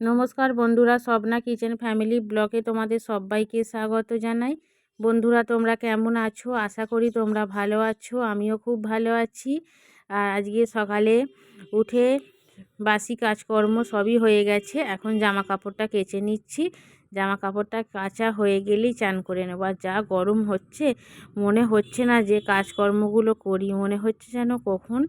নমস্কার বন্ধুরা Swapna kitchen family ব্লগে তোমাদের সবাইকে স্বাগত জানাই। বন্ধুরা, তোমরা কেমন আছো? আশা করি তোমরা ভালো আছো, আমিও খুব ভালো আছি। আর আজকে সকালে উঠে বাসি কাজকর্ম সবই হয়ে গেছে, এখন জামা কাপড়টা কেচে নিচ্ছি। জামা কাপড়টা কাঁচা হয়ে গেলেই চান করে নেব। আর যা গরম হচ্ছে, মনে হচ্ছে না যে কাজকর্মগুলো করি, মনে হচ্ছে যেন কখন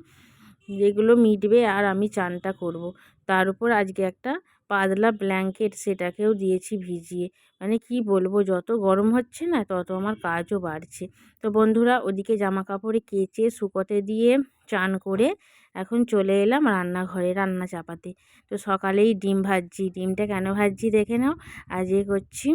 যেগুলো মিটবে আর আমি চানটা করব। তার উপর আজকে একটা পাতলা ব্ল্যাঙ্কেট সেটাকেও দিয়েছি ভিজিয়ে। মানে কি বলব, যত গরম হচ্ছে না, তত আমার কাজও বাড়ছে। তো বন্ধুরা, ওদিকে জামা কাপড়ে কেচে, শুকোতে দিয়ে চান করে এখন চলে এলাম রান্নাঘরে রান্না চাপাতে। তো সকালেই ডিম ভাজছি। ডিমটা কেন ভাজছি দেখে নাও। আজকে করছি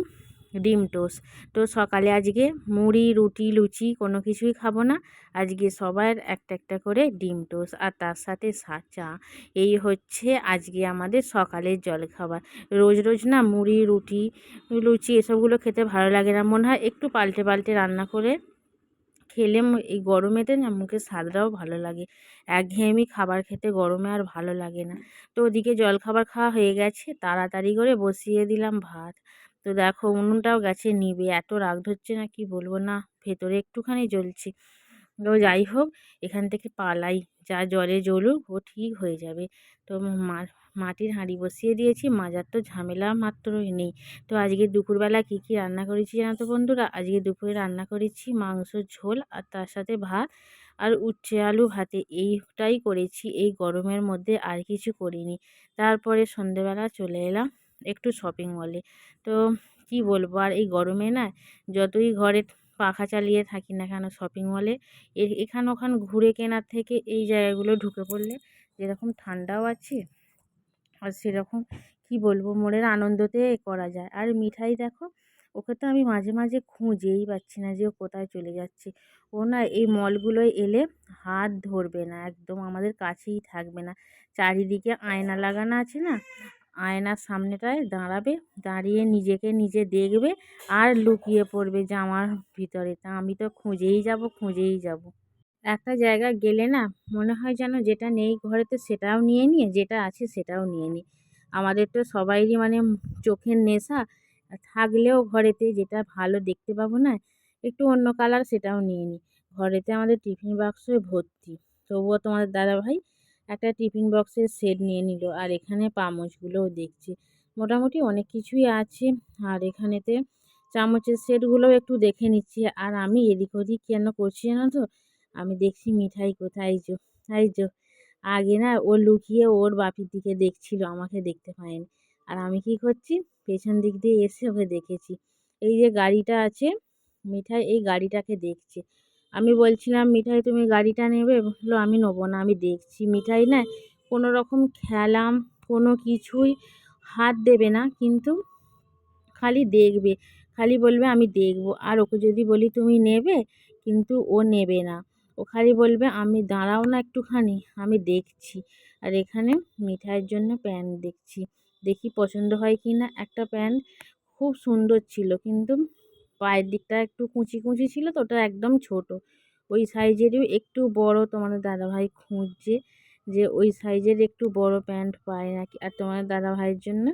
ডিম টোস্ট। তো সকালে আজকে মুড়ি, রুটি, লুচি কোনো কিছুই খাব না। আজকে সবার একটা একটা করে ডিম টোস্ট আর তার সাথে চা। এই হচ্ছে আজকে আমাদের সকালের জলখাবার। রোজ রোজ না মুড়ি, রুটি, লুচি এসবগুলো খেতে ভালো লাগে না মনে হয়। একটু পাল্টে পাল্টে রান্না করে খেলে এই গরমেতে না মুখের স্বাদটাও ভালো লাগে। একঘেয়েমি খাবার খেতে গরমে আর ভালো লাগে না। তো ওদিকে জলখাবার খাওয়া হয়ে গেছে। তাড়াতাড়ি করে বসিয়ে দিলাম ভাত। তো দেখো উনুনটাও গেছে নিবে, এত রাগ ধরছে না কি বলব? না, ভেতরে একটুখানি জ্বলছে। তো যাই হোক, এখান থেকে পালাই, যা জলে জ্বলুক, ও ঠিক হয়ে যাবে। তো মাটির হাঁড়ি বসিয়ে দিয়েছি, মাজার তো ঝামেলা মাত্রই নেই। তো আজকে দুপুরবেলা কী কী রান্না করেছি জানো তো বন্ধুরা? আজকে দুপুরে রান্না করেছি মাংসর ঝোল আর তার সাথে ভাত আর উচ্ছে আলু ভাতে। এইটাই করেছি, এই গরমের মধ্যে আর কিছু করিনি। তারপরে সন্ধেবেলা চলে এলাম। একটু শপিং মলে তো কি বলব আর এই গরমে না যতই ঘরে পাখা চালিয়ে থাকি না কেন শপিং মলে এখান ওখান ঘুরে কেনার থেকে এই জায়গাগুলো ঢুকে পড়লে যেরকম ঠান্ডাও আছে আর সেরকম কি বলব মনের আনন্দতে করা যায়। আর মিঠাই দেখো, ওকে তো আমি মাঝে মাঝে খুঁজেই পাচ্ছি না যে ও কোথায় চলে যাচ্ছে। ও না এই মলগুলোয় এলে হাত ধরবে না, একদম আমাদের কাছেই থাকবে না। চারিদিকে আয়না লাগানো আছে না আয়নার সামনেটায় দাঁড়াবে, দাঁড়িয়ে নিজেকে নিজে দেখবে আর লুকিয়ে পড়বে জামার ভিতরে। তা আমি তো খুঁজেই যাব খুঁজেই যাব। একটা জায়গায় গেলে না মনে হয় যেন যেটা নেই ঘরেতে সেটাও নিয়ে নিয়ে যেটা আছে সেটাও নিয়ে নিই আমাদের তো সবাইরই মানে চোখের নেশা, থাকলেও ঘরেতে যেটা ভালো দেখতে পাবো না, একটু অন্য কালার সেটাও নিয়ে নিই ঘরেতে আমাদের টিফিন বাক্সে ভর্তি। তবুও তোমাদের দাদাভাই একটা টিফিন বক্সের সেট নিয়ে নিল। আর এখানে পামচগুলোও দেখছি। মোটামুটি অনেক কিছুই আছে। আর এখানেতে চামচের সেটগুলোও একটু দেখে নিচ্ছি। আর আমি এদিক ওদিক কেন করছি না তো? আমি দেখছি মিঠাই কোথায় যো তাই যো। আগে না ও লুকিয়ে ওর বাপির দিকে দেখছিল, আমাকে দেখতে পায়নি। আর আমি কি করছি? পেছন দিক দিয়ে এসে ওকে দেখেছি। এই যে গাড়িটা আছে, মিঠাই এই গাড়িটাকে দেখছে। আমি বলছিলাম, মিঠাই, তুমি গাড়িটা নেবে? বলল, আমি নেব না, আমি দেখছি। মিঠাই না, কোনো রকম খেলাম, কোনো কিছুই হাত দেবে না, কিন্তু খালি দেখবে। খালি বলবে, আমি দেখব। আর ওকে যদি বলি, তুমি নেবে? কিন্তু ও নেবে না। ও খালি বলবে, আমি দাঁড়াও না একটুখানি, আমি দেখছি। আর এখানে মিঠাইয়ের জন্য প্যান্ট দেখছি। দেখি পছন্দ হয় কি না? একটা প্যান্ট খুব সুন্দর ছিল, কিন্তু পায়ের দিকটা একটু কুঁচি কুঁচি ছিল তো ওটা একদম ছোট। ওই সাইজেরই একটু বড় তোমাদের দাদাভাই খুঁজছে যে ওই সাইজের একটু বড় প্যান্ট পায় নাকি। আর তোমাদের দাদাভাইয়ের জন্য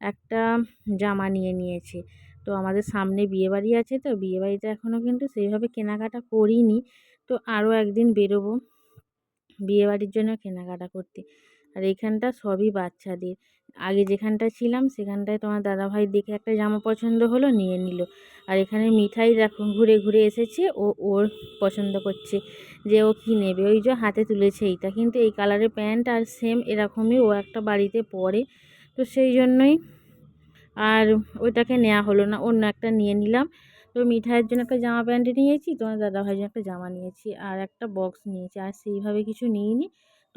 একটা জামা নিয়ে নিয়েছে। তো আমাদের সামনে বিয়েবাড়ি আছে তো বিয়েবাড়িতে এখনও কিন্তু সেইভাবে কেনাকাটা করিনি। তো আরও একদিন বেরোবো বিয়েবাড়ির জন্য কেনাকাটা করতে। আর এইখানটা সবই বাচ্চাদের। আগে যেখানটায় ছিলাম সেখানটায় তোমার দাদাভাই দেখে একটা জামা পছন্দ হলো, নিয়ে নিল। আর এখানে মিঠাই দেখো, ঘুরে ঘুরে এসেছে, ও ওর পছন্দ করছে যে ও কী নেবে। ওই যে হাতে তুলেছে এইটা। কিন্তু এই কালারের প্যান্ট আর সেম এরকমই ও একটা বাড়িতে পরে। তো সেই জন্যই আর ওইটাকে নেওয়া হলো না, অন্য একটা নিয়ে নিলাম। তো মিঠাইয়ের জন্য একটা জামা প্যান্ট নিয়েছি, তোমার দাদাভাইয়ের জন্য একটা জামা নিয়েছি, আর একটা বক্স নিয়েছি। আর সেইভাবে কিছু নিইনি।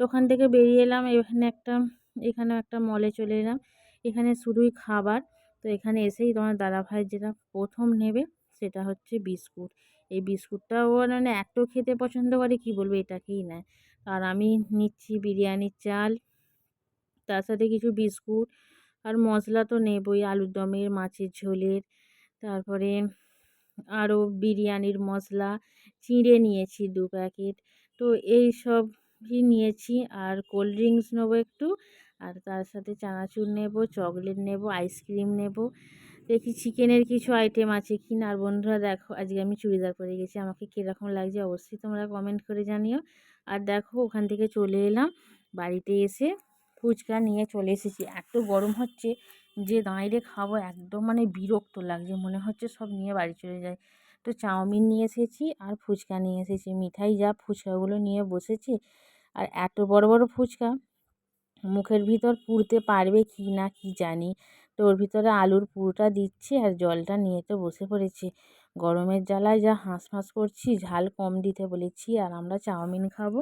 তো ওখান থেকে বেরিয়ে এলাম, এখানে একটা এখানেও একটা মলে চলে এলাম। এখানে শুধুই খাবার। তো এখানে এসেই তোমার দাদাভাই যেটা প্রথম নেবে সেটা হচ্ছে বিস্কুট। এই বিস্কুটটা ও মানে এত খেতে পছন্দ করে, কি বলব, এটাকেই নেয়। আর আমি নিচ্ছি বিরিয়ানির চাল, তার সাথে কিছু বিস্কুট। আর মশলা তো নেবই, আলুর দমের, মাছের ঝোলের। তারপরে আরও বিরিয়ানির মশলা, চিঁড়ে নিয়েছি দু প্যাকেট। তো এই সবই নিয়েছি। আর কোল্ড ড্রিঙ্কস নেব একটু। আর তার সাথে চানাচুর নেব, চকলেট নেব, আইসক্রিম নেব। দেখি চিকেনের কিছু আইটেম আছে কি না আর বন্ধুরা দেখো, আজকে আমি চুড়িদার পরে গেছি। আমাকে কীরকম লাগছে অবশ্যই তোমরা কমেন্ট করে জানিও। আর দেখো, ওখান থেকে চলে এলাম। বাড়িতে এসে ফুচকা নিয়ে চলে এসেছি। এত গরম হচ্ছে যে দাঁড়িয়ে খাব, একদম মানে বিরক্ত লাগছে। মনে হচ্ছে সব নিয়ে বাড়ি চলে যায় তো চাউমিন নিয়ে এসেছি আর ফুচকা নিয়ে এসেছি। মিঠাই যা ফুচকাগুলো নিয়ে বসেছি। আর এত বড় বড় ফুচকা। মুখের ভিতর পুড়তে পারবে কি না কি জানি। তো ওর ভিতরে আলুর পুরোটা দিচ্ছি আর জলটা নিয়ে তো বসে পড়েছি। গরমের জ্বালায় যা হাঁসফাঁস করছি, ঝাল কম দিতে বলেছি আর আমরা চাউমিন খাব।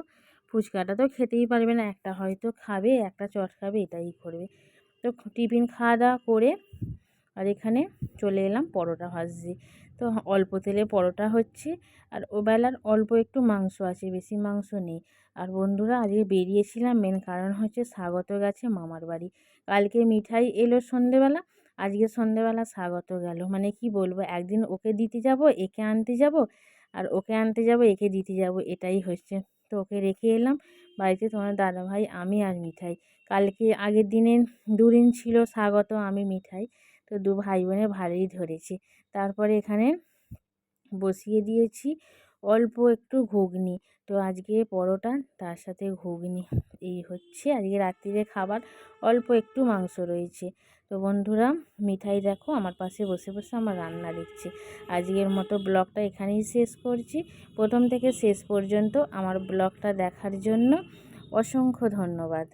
ফুচকাটা তো খেতেই পারবে না, একটা হয়তো খাবে, একটা চট খাবে, এটাই করবে। তো টিফিন খাওয়া দাওয়া করে আর এখানে চলে এলাম পরোটা ভাজতে। তো অল্প তেলে পরোটা হচ্ছে, আর ওবেলার অল্প একটু মাংস আছে, বেশি মাংস নেই। আর বন্ধুরা, আজকে বেরিয়েছিলাম মেন কারণ হচ্ছে স্বাগত গেছে মামার বাড়ি। কালকে মিঠাই এলো সন্ধেবেলা, আজকে সন্ধেবেলা স্বাগত গেল। মানে কি বলব, একদিন ওকে দিতে যাব, একে আনতে যাব, আর ওকে আনতে যাব, একে দিতে যাব, এটাই হচ্ছে। তো ওকে রেখে এলাম, বাড়িতে তোমার দাদাভাই, আমি আর মিঠাই। কালকে আগের দিনে দুদিন ছিল স্বাগত, আমি মিঠাই। তো দু ভাই বোনে ভালোই ধরেছে। তারপরে এখানে বসিয়ে দিয়েছি অল্প একটু ঘুগনি। তো আজকে পরোটা, তার সাথে ঘুগনি, এই হচ্ছে। আজকে রাত্রিরে খাবার, অল্প একটু মাংস রয়েছে। তো বন্ধুরা, মিঠাই দেখো, আমার পাশে বসে বসে আমার রান্না দেখছে। আজকের মতো ব্লগটা এখানেই শেষ করছি। প্রথম থেকে শেষ পর্যন্ত আমার ব্লগটা দেখার জন্য অসংখ্য ধন্যবাদ।